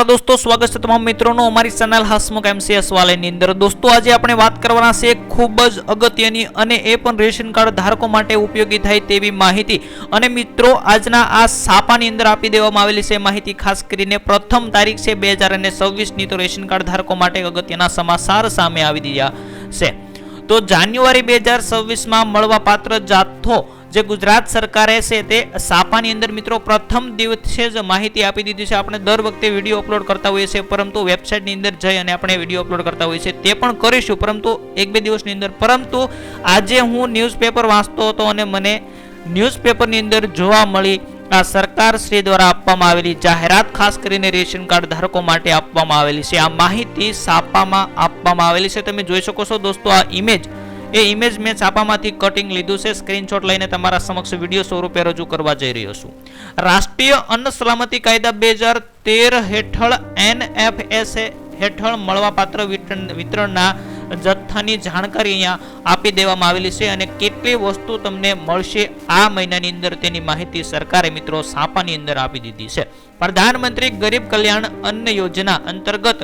નમસ્કાર દોસ્તો, સ્વાગત છે તમામ મિત્રોનું અમારી ચેનલ હસમુખ એમસીએસ વાલેની અંદર. દોસ્તો, આજે આપણે વાત કરવાના છે ખૂબ જ અગત્યની અને એ પણ રેશન કાર્ડ ધારકો માટે ઉપયોગી થાય તેવી માહિતી. અને મિત્રો, આજના આ સાપાની અંદર આપી દેવામાં આવેલી છે માહિતી ખાસ કરીને પ્રથમ તારીખ છે બે હજાર અને છવ્વીસની. તો રેશન કાર્ડ ધારકો માટે અગત્યના સમાચાર સામે આવી રહ્યા છે. તો જાન્યુઆરી બે હજાર છવ્વીસમાં મળવા પાત્ર જાથો જે ગુજરાત સરકારે છે તે સાપાની અંદર મિત્રો પ્રથમ દિવસે જ માહિતી આપી દીધી છે. આપણે દર વખતે વીડિયો અપલોડ કરતા હોઈએ છીએ, પરંતુ વેબસાઇટની અંદર જઈ અને આપણે વીડિયો અપલોડ કરતા હોઈએ છીએ. તે પણ કરીશું, પરંતુ એક બે દિવસની અંદર. પરંતુ આજે હું ન્યૂઝપેપર વાંચતો હતો અને મને ન્યૂઝપેપરની અંદર જોવા મળી આ સરકાર શ્રી દ્વારા આપવામાં આવેલી જાહેરાત, ખાસ કરીને રેશન કાર્ડ ધારકો માટે આપવામાં આવેલી છે. આ માહિતી સાપામાં આપવામાં આવેલી છે. તમે જોઈ શકો છો દોસ્તો, આ ઇમેજ એ ઇમેજ મેં છાપામાંથી કટિંગ લીધું છે. સ્ક્રીનશોટ લઈને તમારા સમક્ષ વીડિયો સ્વરૂપે રજૂ કરવા જઈ રહ્યો છું. રાષ્ટ્રીય અન્ન સલામતી કાયદા બે હજાર તેર હેઠળ એનએફએસ હેઠળ મળવાપાત્ર વિતરણ, વિતરણના જથ્થાની જાણકારી અહીંયા આપી દેવામાં આવેલી છે અને કેટલી વસ્તુ તમને મળશે આ મહિનાની અંદર તેની માહિતી સરકારે મિત્રો છાપાની અંદર આપી દીધી છે. પ્રધાનમંત્રી ગરીબ કલ્યાણ અન્ન યોજના અંતર્ગત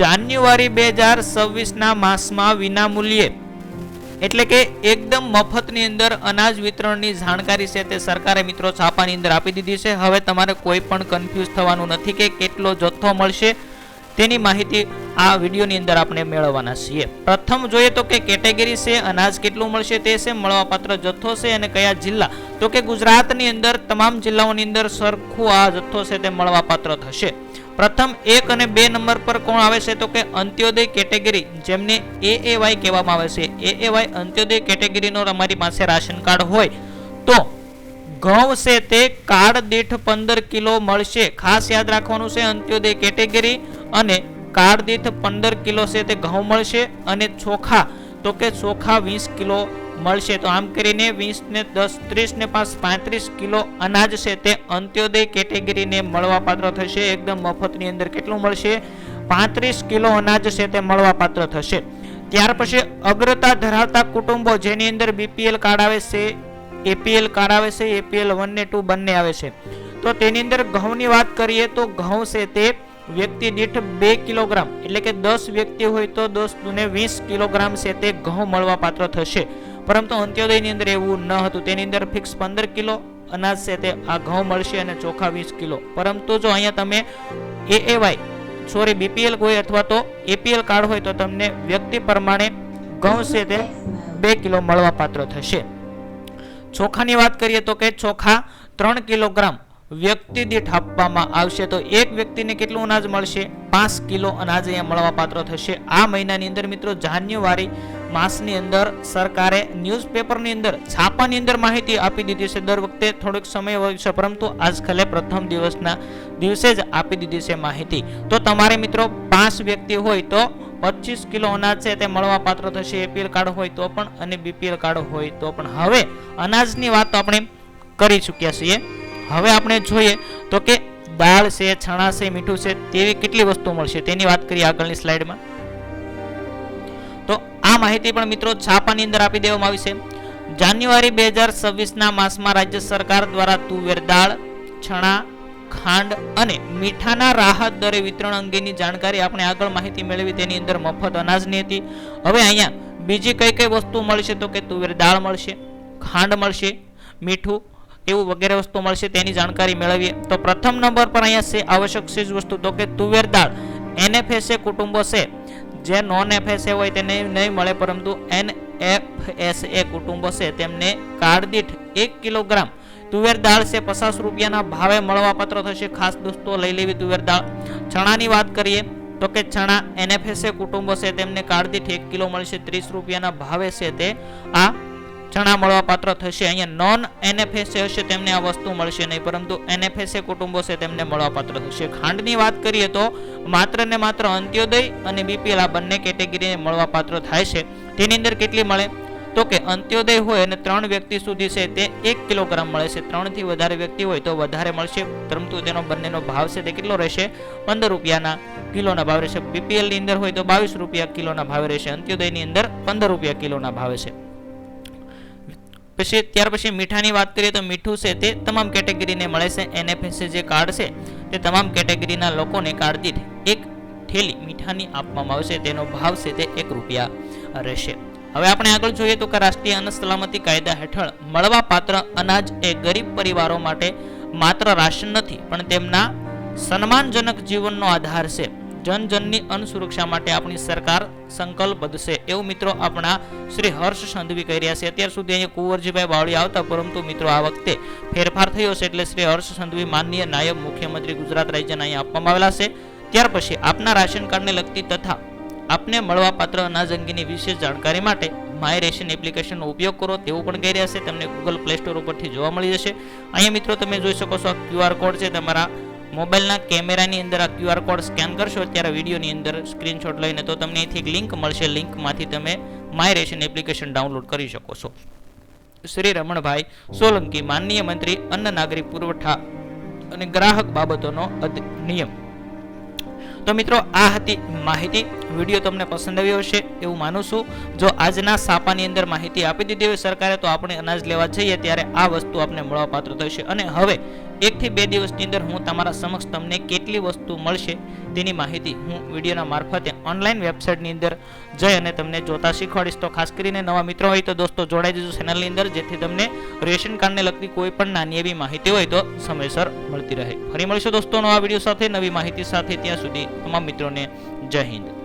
જાન્યુઆરી બે હજાર છવ્વીસના માસમાં વિનામૂલ્યે એટલે કે એકદમ મફતની અંદર અનાજ વિતરણની જાણકારી છે તે સરકારે મિત્રો છાપાની અંદર આપી દીધી છે. હવે તમારે કોઈ પણ કન્ફ્યુઝ થવાનું નથી કે કેટલો જથ્થો મળશે. તેની માહિતી આ વિડીયોની અંદર આપણે મેળવવાના છીએ. પ્રથમ જોઈએ તો કે કેટેગરી છે, અનાજ કેટલું મળશે તે છે, મળવાપાત્ર જથ્થો છે અને કયા જિલ્લા? તો કે ગુજરાતની અંદર તમામ જિલ્લાઓની અંદર સરખું આ જથ્થો છે તે મળવાપાત્ર થશે. પ્રથમ એક અને બે નંબર પર કોણ આવે છે તો કે અંત્યોદય કેટેગરી, જેમને એ એ વાય કહેવામાં આવે છે. એ એ વાય અંત્યોદય કેટેગરીનો અમારી પાસે રાશન કાર્ડ હોય. તો ઘઉં છે તે કાર્ડ દીઠ પંદર કિલો મળશે. ખાસ યાદ રાખવાનું છે અંત્યોદય કેટેગરી અને કાર્ડ દીઠ પંદર કિલો છે તે ઘઉં મળશે અને ચોખા, તો કે ચોખા વીસ કિલો મળશે. તો આમ કરીને વીસ ને દસ, ત્રીસ ને પાંચ, પાંત્રીસ કિલો અનાજ છે તે અંત્યોદય કેટેગરીને મળવાપાત્ર થશે. એકદમ મફતની અંદર કેટલું મળશે? પાંત્રીસ કિલો અનાજ છે તે મળવાપાત્ર થશે. ત્યાર પછી અગ્રતા ધરાવતા કુટુંબો, જેની અંદર બીપીએલ કાર્ડ આવે છે એપીએલ કાર્ડ આવે છે એપીએલ વન ને ટુ બંને આવે છે. તો તેની અંદર ઘઉંની વાત કરીએ તો ઘઉં છે તે વ્યક્તિ દીઠ બે કિલોગ્રામ, એટલે કે દસ વ્યક્તિ હોય તો દસ દુને વીસ કિલોગ્રામ છે તે ઘઉં મળવા પાત્ર થશે. પરંતુ અંત્યોદયની અંદર એવું ન હતું. તેની અંદર ફિક્સ પંદર કિલો અનાજ છે તે આ ઘઉં મળશે અને ચોખા વીસ કિલો. પરંતુ જો અહીંયા તમે A A Y sorry BPL હોય અથવા તો એપીએલ કાર્ડ હોય તો તમને વ્યક્તિ પ્રમાણે ઘઉં છે તે બે કિલો મળવા પાત્ર થશે. ચોખાની વાત કરીએ તો કે ચોખા ત્રણ કિલોગ્રામ વ્યક્તિ દીઠ આપવામાં આવશે તો એક વ્યક્તિને કેટલું અનાજ મળશે? પાંચ કિલો અનાજ અહીંયા મળવા પાત્ર થશે. આ મહિનાની અંદર મિત્રો જાન્યુઆરી માસની અંદર સરકારે ન્યૂઝપેપરની અંદર છાપાની અંદર માહિતી આપી દીધી છે. દર વખતે થોડોક સમય હોય છે, પરંતુ આજકાલે પ્રથમ દિવસના દિવસે જ આપી દીધી છે માહિતી. તો તમારે મિત્રો પાંચ વ્યક્તિ હોય તો પચીસ કિલો અનાજ છે તે મળવા પાત્ર થશે. એપીએલ કાર્ડ હોય તો પણ અને બીપીએલ કાર્ડ હોય તો પણ. હવે અનાજની વાત આપણે કરી ચૂક્યા છીએ. હવે આપણે જોઈએ તો કે દાળ છે, છણા છે, મીઠું છે, તેવી કેટલી વસ્તુ મળશે? તેની વાત કરીએ આગળની સ્લાઇડમાં. તો આ માહિતી પણ મિત્રો છાપાની અંદર આપી દેવામાં આવી છે. જાન્યુઆરી બે હજાર છવ્વીસના માસમાં રાજ્ય સરકાર દ્વારા તુવેર દાળ, છણા, ખાંડ અને મીઠાના રાહત દરે વિતરણ અંગેની જાણકારી આપણે આગળ માહિતી મેળવી, તેની અંદર મફત અનાજની હતી. હવે અહીંયા બીજી કઈ કઈ વસ્તુ મળશે તો કે તુવેર દાળ મળશે, ખાંડ મળશે, મીઠું એવું વગેરે વસ્તુ મળશે તેની જાણકારી મેળવીએ. તો પ્રથમ નંબર પર અહીંયા છે, આવશ્યક ચીજ વસ્તુ તો કે તુવેર દાળ. એનએફએસએ કુટુંબો છે. જે નોન એફએસએ હોય તેને નહીં મળે, પરંતુ એન એફએસએ કુટુંબો છે. તેમને કાર્ડ દીઠ એક કિલોગ્રામ તુવેર દાળ છે. પચાસ રૂપિયાના ભાવે મળવાપાત્ર થશે. ખાસ દોસ્તો, લઈ લેવી તુવેર દાળ. ચણાની વાત કરીએ તો કે ચણા એનએફએસએ કુટુંબો છે. તેમને કાર્ડ દીઠ એક કિલો મળશે. ત્રીસ રૂપિયાના ભાવે છે તે. આ ચણા મળવા પાત્ર થશે. અહીંયા નોન એનએફએસએ હશે, તેમને આ વસ્તુ મળશે નહીં. પરંતુ એનએફએસએ કુટુંબો છે, તેમને મળવા પાત્ર થશે. ખાંડની વાત કરીએ તો માત્ર ને માત્ર અંત્યોદય અને બીપીએલ આ બંને કેટેગરીને મળવા પાત્ર થાય છે. તેની અંદર કેટલી મળે? તો કે અંત્યોદય હોય અને ત્રણ વ્યક્તિ સુધી છે, તે એક કિલોગ્રામ મળે છે. ત્રણથી વધારે વ્યક્તિ હોય તો વધારે મળશે. પરંતુ તેનો બંનેનો ભાવ છે, તે કેટલો રહેશે? પંદર રૂપિયાના કિલોના ભાવ રહેશે. બીપીએલની અંદર હોય તો બાવીસ રૂપિયા કિલોના ભાવે રહેશે. અંત્યોદયની અંદર પંદર રૂપિયા કિલોના ભાવે છે. પછી ત્યાર પછી મીઠાની વાત કરીએ તો મીઠું છે તે તમામ કેટેગરીને મળે છે. એનએફએસએ જે કાર્ડ છે તે તમામ કેટેગરીના લોકોને કાર્ડ દીઠ એક થેલી મીઠાની આપવામાં આવશે. તેનો ભાવ છે તે એક રૂપિયા રહેશે. હવે આપણે આગળ જોઈએ તો કે રાષ્ટ્રીય અન્ન સલામતી કાયદા હેઠળ મળવાપાત્ર અનાજ એ ગરીબ પરિવારો માટે માત્ર રાશન નથી, પણ તેમના સન્માનજનક જીવનનો આધાર છે. જન જનની અન્ન સુરક્ષા માટે આપણી સરકાર સંકલ્પબદ્ધ છે એવું મિત્રો આપણા શ્રી હર્ષ સંધવી કહી રહ્યા છે. અત્યાર સુધી અહીંયા કુંવરજીભાઈ બાવળી આવતા, પરંતુ મિત્રો આ વખતે ફેરફાર થયો છે એટલે શ્રી હર્ષ સંધવી માનનીય નાયબ મુખ્યમંત્રી ગુજરાત રાજ્યના અહીંયા આપવામાં આવેલા છે. ત્યાર પછી આપના રાશન કાર્ડને લગતી તથા આપને મળવાપાત્ર અનાજ અંગેની વિશેષ જાણકારી માટે માય રેશન એપ્લિકેશનનો ઉપયોગ કરો તેવું પણ કહી રહ્યા છે. તમને ગૂગલ પ્લે સ્ટોર ઉપરથી જોવા મળી જશે. અહીંયા મિત્રો તમે જોઈ શકો છો ક્યુઆર કોડ છે. તમારા મોબાઈલના કેમેરાની અંદર આ ક્યુઆર કોડ સ્કેન કરશો ત્યારે વિડીયોની અંદર સ્ક્રીનશોટ લઈને તો તમને અહીંથી એક લિંક મળશે. લિંકમાંથી તમે માય રેશન એપ્લિકેશન ડાઉનલોડ કરી શકો છો. શ્રી રમણભાઈ સોલંકી, માનનીય મંત્રી, અન્ન નાગરિક પુરવઠા અને ગ્રાહક બાબતોનો અધિનિયમ તો મિત્રો, આ હતી માહિતી. વીડિયો તમને પસંદ આવ્યો હશે એવું માનું છું. જો આજના સાપાની અંદર માહિતી આપી દીધી હોય સરકારે, તો આપણે અનાજ લેવા જઈએ ત્યારે આ વસ્તુ આપણે મળવાપાત્ર થશે. અને હવે, એકથી બે દિવસની અંદર હું તમારા સમક્ષ તમને કેટલી વસ્તુ મળશે તેની માહિતી હું વિડીયોના મારફતે ઓનલાઈન વેબસાઇટની અંદર જઈ અને તમને જોતા શીખવાડીશ. તો ખાસ કરીને નવા મિત્રો હોય તો દોસ્તો જોડાઈ જજો ચેનલની અંદર, જેથી તમને રેશન કાર્ડને લગતી કોઈ પણ નાની એવી માહિતી હોય તો સમયસર મળતી રહે. ફરી મળીશું દોસ્તો નવા વીડિયો સાથે. નવી માહિતી સાથે ત્યાં સુધી તમામ મિત્રોને જય હિન્દ.